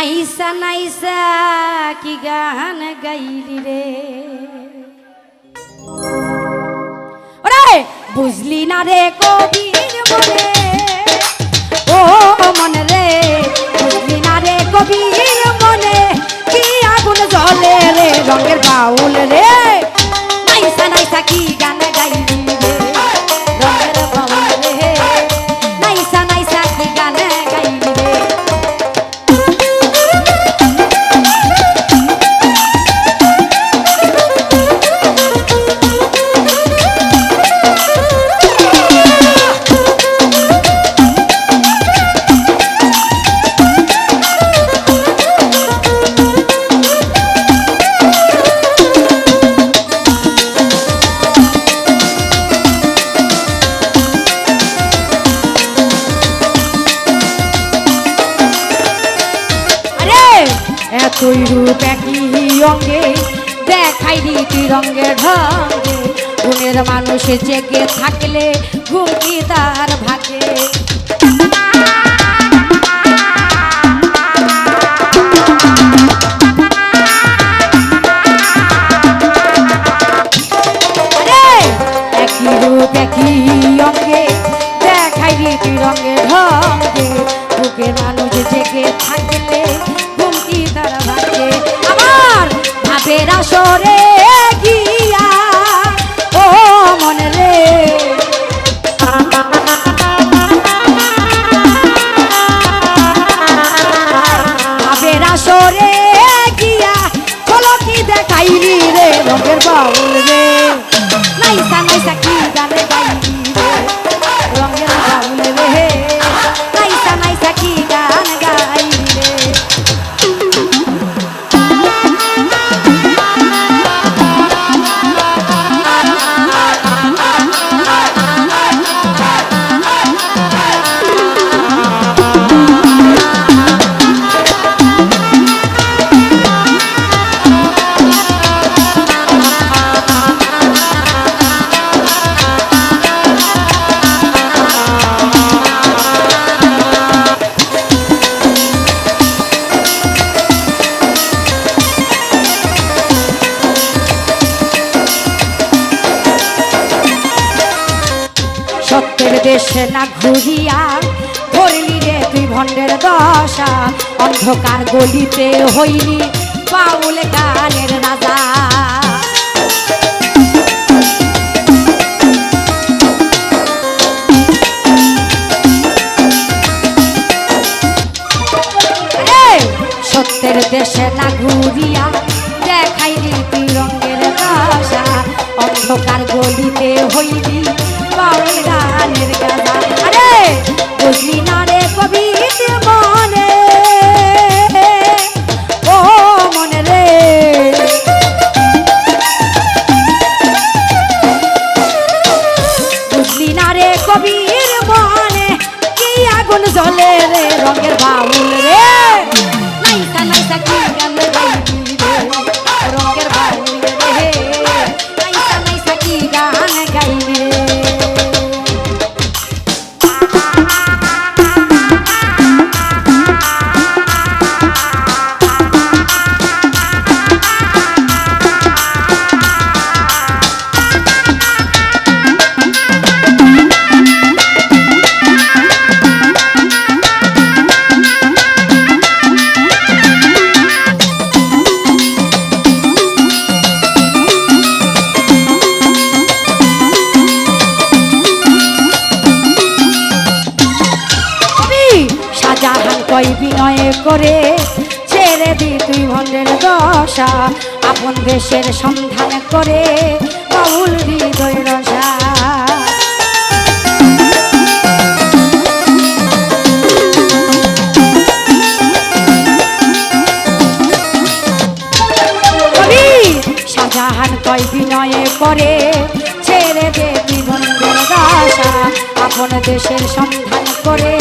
নাইসা নাইসা কি গান গাইলি রে? বুঝলি না রে কবির ও মন অঙ্গে দেখাই রীতি রঙের ঢঙ্গে। গুণের মানুষ জেগে থাকলে ঘুমকি তার ভাগে। রঙের ঢঙ্গে। বুকের মানুষ জেগে থাকলে আসরে গিয়া, ও মন রে। আবের আসরে গিয়া চলো কি দেখাইলি রে, রঙের বাউল রে। দেশে না ঘুরিয়া, ধরলি রে তুই ভণ্ডের দশা। অন্ধকার গলিতে হইলি বাউল গানের রাজা। সত্যের দেশে না ঘুরিয়া, দেখাইলি তুই রঙের দশা। অন্ধকার গলিতে হইলি বাউল গানের গাজা কই বিনয়ে করে, ছেড়ে দি তুই ভণ্ডের দশা। আপন দেশের সন্ধান করে বাউল হৃদয় রসা কয় বিনয়ে করে, ছেড়ে দে জীবনের দশা। আপন দেশের সন্ধান করে